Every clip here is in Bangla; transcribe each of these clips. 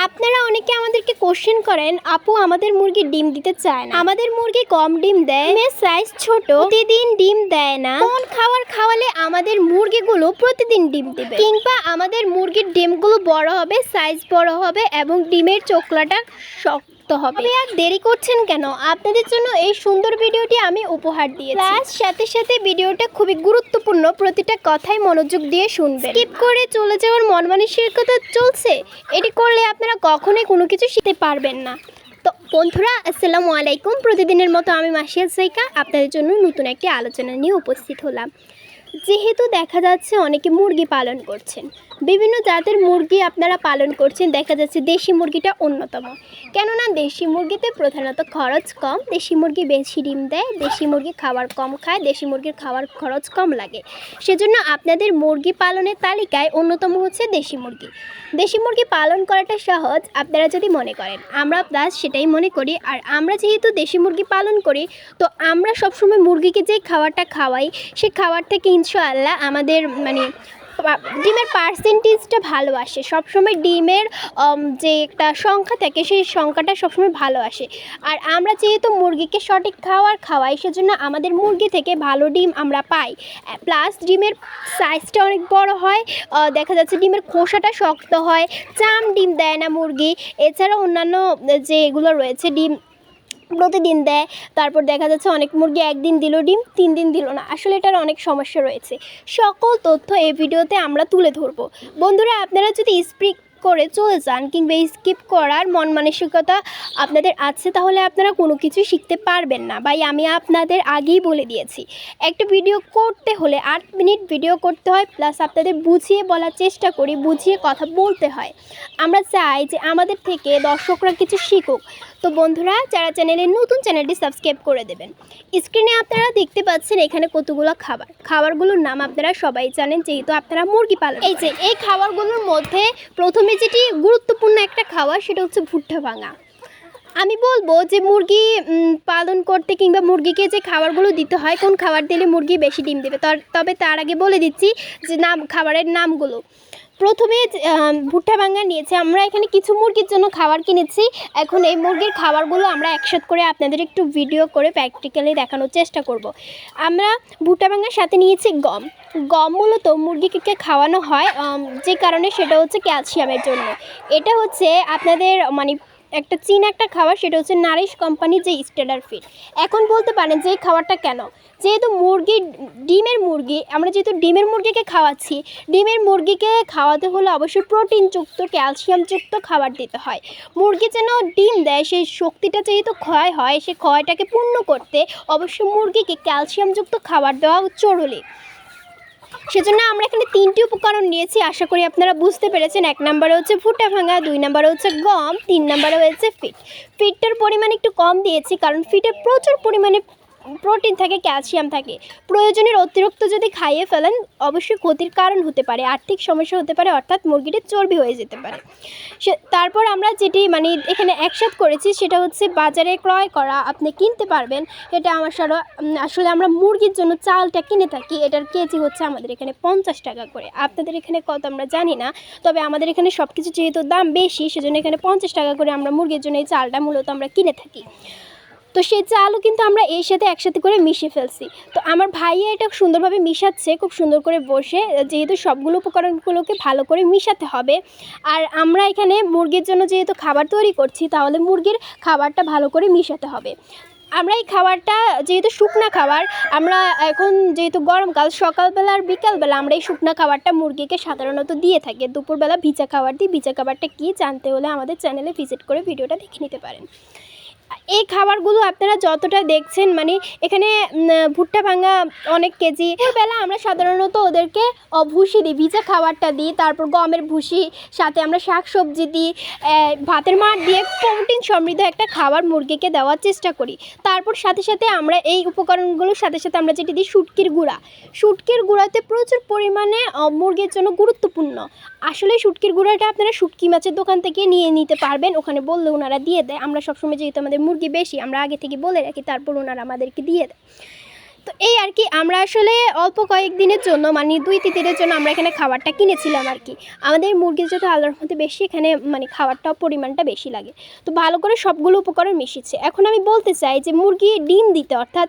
আপনারা অনেকে আমাদেরকে কোশ্চেন করেন, আপু, আমাদের মুরগি ডিম দিতে চায় না। আমাদের মুরগি কম ডিম দেয়, মেয়ের সাইজ ছোট, প্রতিদিন ডিম দেয় না। কোন খাবার খাওয়ালে আমাদের মুরগিগুলো প্রতিদিন ডিম দেবে? কিংবা আমাদের মুরগির ডিমগুলো বড় হবে সাইজ বড় হবে এবং ডিমের চোকলাটা শক্ত হবে। আর দেরি করছেন কেন? আপনাদের জন্য এই সুন্দর ভিডিওটি আমি উপহার দিয়েছি। প্লাস সাথে সাথে ভিডিওটা খুবই গুরুত্বপূর্ণ, প্রতিটা কথাই মনোযোগ দিয়ে শুনবেন। স্কিপ করে চলে যাওয়ার মন মানসিকতা চলছে? এটি করলে আপনারা কখনোই কোনো কিছু শিখতে পারবেন না। তো বন্ধুরা, আসসালামু আলাইকুম। প্রতিদিনের মতো আমি মাসিয়া সৈকা আপনাদের জন্য নতুন একটি আলোচনা নিয়ে উপস্থিত হলাম। যেহেতু দেখা যাচ্ছে অনেকে মুরগি পালন করছেন বিভিন্ন জাতের মুরগি আপনারা পালন করছেন, দেখা যাচ্ছে দেশি মুরগিটা অন্যতম। কেননা দেশি মুরগিতে প্রধানত খরচ কম, দেশি মুরগি বেশি ডিম দেয়, দেশি মুরগি খাবার কম খায়, দেশি মুরগির খাবার খরচ কম লাগে। সেজন্য আপনাদের মুরগি পালনের তালিকায় অন্যতম হচ্ছে দেশি মুরগি। দেশি মুরগি পালন করাটা সহজ, আপনারা যদি মনে করেন। আমরা প্লাস সেটাই মনে করি, আর আমরা যেহেতু দেশি মুরগি পালন করি, তো আমরা সবসময় মুরগিকে যে খাবারটা খাওয়াই সেই খাবার থেকে ইনশাআল্লাহ আমাদের মানে ডিমের পার্সেন্টেজটা ভালো আসে। সবসময় ডিমের যে একটা সংখ্যা থাকে, সেই সংখ্যাটা সবসময় ভালো আসে। আর আমরা যেহেতু মুরগিকে সঠিক খাবার খাওয়াই, সেজন্য আমাদের মুরগি থেকে ভালো ডিম আমরা পাই। প্লাস ডিমের সাইজটা অনেক বড় হয়। দেখা যাচ্ছে ডিমের খোসাটা শক্ত হয়। চাম ডিম দেয় না মুরগি। এছাড়া অন্যান্য যে এগুলো রয়েছে, ডিম প্রতিদিন দেয়। তারপর দেখা যাচ্ছে অনেক মুরগি একদিন দিল ডিম, তিন দিন দিল না। আসলে এটার অনেক সমস্যা রয়েছে। সকল তথ্য এই ভিডিওতে আমরা তুলে ধরবো। বন্ধুরা, আপনারা যদি স্পিক করে চলে যান কিংবা স্কিপ করার মন মানসিকতা আপনাদের আছে, তাহলে আপনারা কোনো কিছু শিখতে পারবেন না। ভাই, আমি আপনাদের আগেই বলে দিয়েছি। একটা ভিডিও করতে হলে আট মিনিট ভিডিও করতে হয়, প্লাস আপনাদের বুঝিয়ে বলার চেষ্টা করি, বুঝিয়ে কথা বলতে হয়। আমরা চাই যে আমাদের থেকে দর্শকরা কিছু শিখুক। তো বন্ধুরা যারা চ্যানেলে নতুন চ্যানেলটি সাবস্ক্রাইব করে দেবেন। স্ক্রিনে আপনারা দেখতে পাচ্ছেন এখানে কতগুলো খাবার। খাবারগুলোর নাম আপনারা সবাই জানেন যেহেতু আপনারা মুরগি পালন এই যে এই খাবারগুলোর মধ্যে প্রথমে যেটি গুরুত্বপূর্ণ একটা খাবার সেটা হচ্ছে ভুট্টা ভাঙা। আমি বলব যে মুরগি পালন করতে কিংবা মুরগিকে যে খাবারগুলো দিতে হয় কোন খাবার দিলে মুরগি বেশি ডিম দেবে? তবে তার আগে বলে দিচ্ছি যে নাম খাবারের নামগুলো। প্রথমে ভুট্টা ভাঙা নিয়েছে। আমরা এখানে কিছু মুরগির জন্য খাবার কিনেছি। এখন এই মুরগির খাবারগুলো আমরা একসাথে করে আপনাদের একটু ভিডিও করে প্র্যাকটিক্যালি দেখানোর চেষ্টা করব। আমরা ভুট্টা ভাঙার সাথে নিয়েছি গম। গম মূলত মুরগিকে খাওয়ানো হয় যে কারণে সেটা হচ্ছে ক্যালসিয়ামের জন্য। এটা হচ্ছে আপনাদের মানে একটা চীন একটা খাবার, সেটা হচ্ছে নারিশ কোম্পানির যে স্টেডার ফিড। এখন বলতে পারেন যে এই খাবারটা কেন? যেহেতু মুরগি, ডিমের মুরগি, আমরা যেহেতু ডিমের মুরগিকে খাওয়াচ্ছি, ডিমের মুরগিকে খাওয়াতে হলে অবশ্যই প্রোটিনযুক্ত, ক্যালসিয়ামযুক্ত খাবার দিতে হয়। মুরগি যেন ডিম দেয়, সেই শক্তিটা যেহেতু ক্ষয় হয় সেই ক্ষয়টাকে পূর্ণ করতে অবশ্যই মুরগিকে ক্যালসিয়ামযুক্ত খাবার দেওয়া জরুরি। সেজন্য আমরা এখানে তিনটি উপকরণ নিয়েছি, আশা করি আপনারা বুঝতে পেরেছেন। এক নম্বরে হচ্ছে ভুট্টা ভাঙা, দুই নম্বরে হচ্ছে গম, তিন নম্বরে হয়েছে ফিট। ফিটটার পরিমাণ একটু কম দিয়েছি, কারণ ফিটে প্রচুর পরিমাণে প্রোটিন থাকে, ক্যালসিয়াম থাকে। প্রয়োজনের অতিরিক্ত যদি খাইয়ে ফেলেন, অবশ্যই ক্ষতির কারণ হতে পারে, আর্থিক সমস্যা হতে পারে, অর্থাৎ মুরগিটি চর্বি হয়ে যেতে পারে। সে, তারপর আমরা যেটি মানে এখানে একসাথ করেছি, সেটা হচ্ছে বাজারে ক্রয় করা। আপনি কিনতে পারবেন, এটা আমার সারা আসলে আমরা মুরগির জন্য চালটা কিনে থাকি, এটার কেজি হচ্ছে আমাদের এখানে পঞ্চাশ টাকা করে। আপনাদের এখানে কত আমরা জানি না, তবে আমাদের এখানে সব কিছু যেহেতু দাম বেশি, সেজন্য এখানে পঞ্চাশ টাকা করে আমরা মুরগির জন্য এই চালটা মূলত আমরা কিনে থাকি। তো সেই চালও কিন্তু আমরা এর সাথে একসাথে করে মিশে ফেলছি। তো আমার ভাইয়া এটা সুন্দরভাবে মিশাচ্ছে, খুব সুন্দর করে বসে, যেহেতু সবগুলো উপকরণগুলোকে ভালো করে মিশাতে হবে। আর আমরা এখানে মুরগির জন্য যেহেতু খাবার তৈরি করছি, তাহলে মুরগির খাবারটা ভালো করে মিশাতে হবে। আমরা এই খাবারটা যেহেতু শুকনা খাবার, আমরা এখন যেহেতু গরমকাল, সকালবেলা আর বিকালবেলা আমরা এই শুকনা খাবারটা মুরগিকে সাধারণত দিয়ে থাকি। দুপুরবেলা ভিজা খাবার দিই, ভিজা খাবারটা কী জানতে হলে আমাদের চ্যানেলে ভিজিট করে ভিডিওটা দেখে নিতে পারেন। এই খাবারগুলো আপনারা যতটা দেখছেন মানে এখানে ভুট্টা ভাঙা অনেক কেজি। বেলা আমরা সাধারণত ওদেরকে ভুসি দিই, ভিজা খাবারটা দিই, তারপর গমের ভুসি, সাথে আমরা শাক সবজি দিই ভাতের মাঠ দিয়ে প্রোটিন সমৃদ্ধ একটা খাবার মুরগিকে দেওয়ার চেষ্টা করি। তারপর সাথে সাথে আমরা এই উপকরণগুলোর সাথে সাথে আমরা যেটি দিই, শুটকির গুঁড়া। শুটকির গুঁড়াতে প্রচুর পরিমাণে মুরগির জন্য গুরুত্বপূর্ণ। আসলে শুটকির গুঁড়াটা আপনারা শুটকি মাছের দোকান থেকে নিয়ে নিতে পারবেন, ওখানে বললে ওনারা দিয়ে দেয়। আমরা সবসময় যেহেতু আমাদের মুরগি বেশি আমরা আগে থেকে বলে রাখি তারপর ওনারা আমাদেরকে দিয়ে দেয়। তো এই আর কি, আমরা আসলে অল্প কয়েকদিনের জন্য মানে দুই, তিন দিনের জন্য আমরা এখানে খাবারটা কিনেছিলাম আর কি। আমাদের মুরগির যাতে আল্লাহর মধ্যে বেশি এখানে মানে খাবারটাও পরিমাণটা বেশি লাগে। তো ভালো করে সবগুলো উপকরণ মিশিয়েছে। এখন আমি বলতে চাই যে মুরগি ডিম দিতে, অর্থাৎ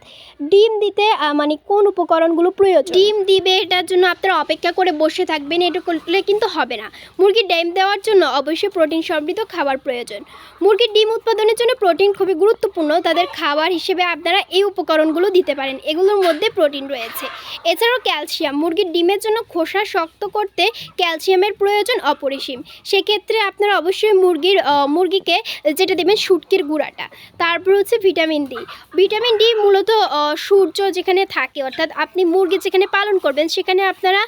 ডিম দিতে মানে কোন উপকরণগুলো প্রয়োজন? ডিম দিবে এটার জন্য আপনারা অপেক্ষা করে বসে থাকবেন, এটা করলে কিন্তু হবে না। মুরগির ডিম দেওয়ার জন্য অবশ্যই প্রোটিন সমৃদ্ধ খাবার প্রয়োজন। মুরগির ডিম উৎপাদনের জন্য প্রোটিন খুবই গুরুত্বপূর্ণ। তাদের খাবার হিসেবে আপনারা এই উপকরণগুলো দিতে পারেন। এগুলোর মধ্যে প্রোটিন রয়েছে। এছাড়াও ক্যালসিয়াম, মুরগির ডিমের জন্য খোসা শক্ত করতে ক্যালসিয়ামের প্রয়োজন অপরিসীম। সেক্ষেত্রে আপনারা অবশ্যই মুরগির মুরগিকে যেটা দেবেন শুটকির গুঁড়াটা। তারপর হচ্ছে ভিটামিন ডি। ভিটামিন ডি মূলত সূর্য যেখানে থাকে, অর্থাৎ আপনি মুরগি যেখানে পালন করবেন, সেখানে আপনারা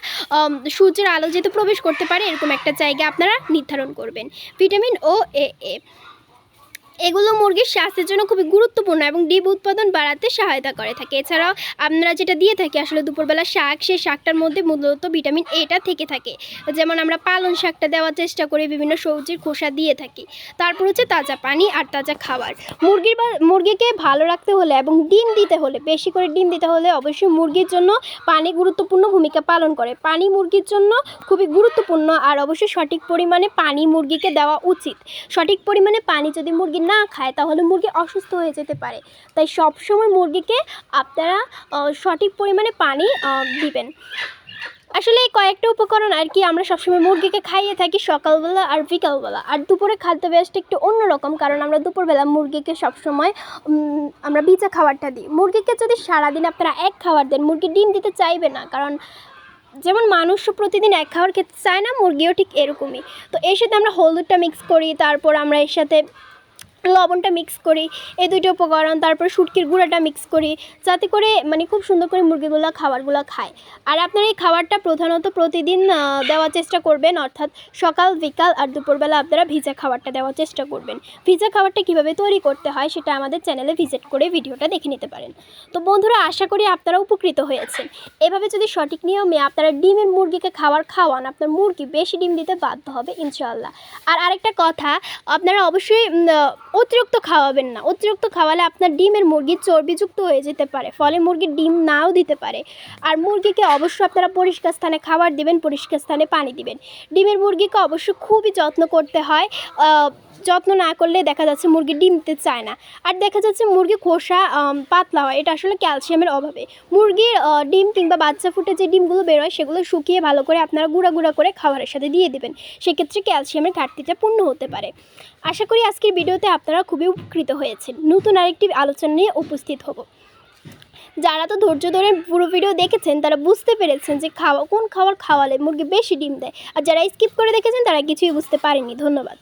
সূর্যের আলো যেহেতু প্রবেশ করতে পারে, এরকম একটা জায়গা আপনারা নির্ধারণ করবেন। ভিটামিন ও এ এ। এগুলো মুরগির স্বাস্থ্যের জন্য খুবই গুরুত্বপূর্ণ এবং ডিম উৎপাদন বাড়াতে সহায়তা করে থাকে। এছাড়াও আমরা যেটা দিয়ে থাকি, আসলে দুপুরবেলা শাক, সেই শাকটার মধ্যে মূলত ভিটামিন এটা থেকে থাকে। যেমন আমরা পালং শাকটা দেওয়ার চেষ্টা করি, বিভিন্ন সবজির খোসা দিয়ে থাকি। তারপর হচ্ছে তাজা পানি আর তাজা খাবার। মুরগির বা, মুরগিকে ভালো রাখতে হলে এবং ডিম দিতে হলে, বেশি করে ডিম দিতে হলে অবশ্যই মুরগির জন্য পানি গুরুত্বপূর্ণ ভূমিকা পালন করে। পানি মুরগির জন্য খুবই গুরুত্বপূর্ণ আর অবশ্যই সঠিক পরিমাণে পানি মুরগিকে দেওয়া উচিত। সঠিক পরিমাণে পানি যদি মুরগি না খায়, তাহলে মুরগি অসুস্থ হয়ে যেতে পারে। তাই সব সময় মুরগিকে আপনারা সঠিক পরিমাণে পানি দিবেন। আসলে এই কয়েকটা উপকরণ আর কি আমরা সবসময় মুরগিকে খাইয়ে থাকি সকালবেলা আর বিকালবেলা। আর দুপুরে খাদ্যাভ্যাসটা একটু অন্যরকম, কারণ আমরা দুপুরবেলা মুরগিকে সবসময় আমরা বিচা খাবারটা দিই। মুরগিকে যদি সারাদিন আপনারা এক খাবার দেন, মুরগি ডিম দিতে চাইবে না, কারণ যেমন মানুষও প্রতিদিন এক খাবার খেতে চায় না, মুরগিও ঠিক এরকমই। তো এর সাথে আমরা হলুদটা মিক্স করি, তারপর আমরা এর সাথে লবণটা মিক্স করি, এই দুইটা উপকরণ, তারপর শুটকির গুঁড়াটা মিক্স করি, যাতে করে মানে খুব সুন্দর করে মুরগিগুলো, খাবারগুলো খায়। আর আপনারা এই খাবারটা প্রধানত প্রতিদিন দেওয়ার চেষ্টা করবেন, অর্থাৎ সকাল, বিকাল আর দুপুরবেলা আপনারা ভিজা খাবারটা দেওয়ার চেষ্টা করবেন। ভিজা খাবারটা কীভাবে তৈরি করতে হয়, সেটা আমাদের চ্যানেলে ভিজিট করে ভিডিওটা দেখে নিতে পারেন। তো বন্ধুরা, আশা করি আপনারা উপকৃত হয়েছেন। এভাবে যদি সঠিক নিয়মে আপনারা ডিমের মুরগিকে খাবার খাওয়ান, আপনার মুরগি বেশি ডিম দিতে বাধ্য হবে ইনশাল্লাহ আর আরেকটা কথা, আপনারা অবশ্যই অতিরিক্ত খাওয়াবেন না। অতিরিক্ত খাওয়ালে আপনার ডিমের মুরগি চর্বিযুক্ত হয়ে যেতে পারে, ফলে মুরগির ডিম নাও দিতে পারে। আর মুরগিকে অবশ্যই আপনারা পরিষ্কার স্থানে খাবার দিবেন, পরিষ্কার স্থানে পানি দিবেন। ডিমের মুরগিকে অবশ্যই খুবই যত্ন করতে হয় যত্ন না করলে দেখা যাচ্ছে মুরগি ডিম দিতে চায় না। আর দেখা যাচ্ছে মুরগি খোসা পাতলা হয়, এটা আসলে ক্যালসিয়ামের অভাবে। মুরগির ডিম কিংবা বাচ্চা ফুটে যে ডিমগুলো বেরোয়, সেগুলো শুকিয়ে ভালো করে আপনারা গুঁড়া গুঁড়া করে খাবারের সাথে দিয়ে দেবেন। সেক্ষেত্রে ক্যালসিয়ামের ঘাটতিটা পূর্ণ হতে পারে। আশা করি আজকের ভিডিওতে আপনারা খুবই উপকৃত হয়েছেন। নতুন আরেকটি আলোচনা নিয়ে উপস্থিত হব। যারা তো ধৈর্য ধরে পুরো ভিডিও দেখেছেন, তারা বুঝতে পেরেছেন যে খাওয়া, কোন খাবার খাওয়ালে মুরগি বেশি ডিম দেয়। আর যারা স্কিপ করে দেখেছেন, তারা কিছুই বুঝতে পারেনি। ধন্যবাদ।